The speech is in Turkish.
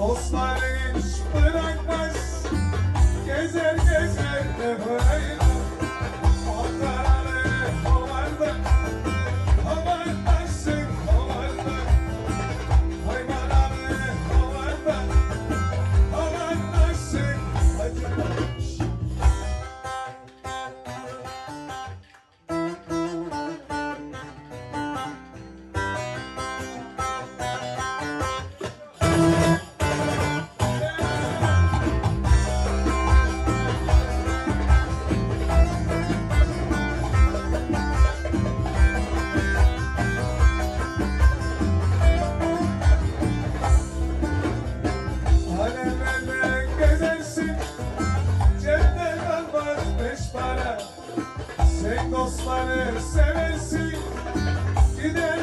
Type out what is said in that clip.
Dostlar hiç bırakmaz. Gezer gezer efendim Sen dostları seversin. Gider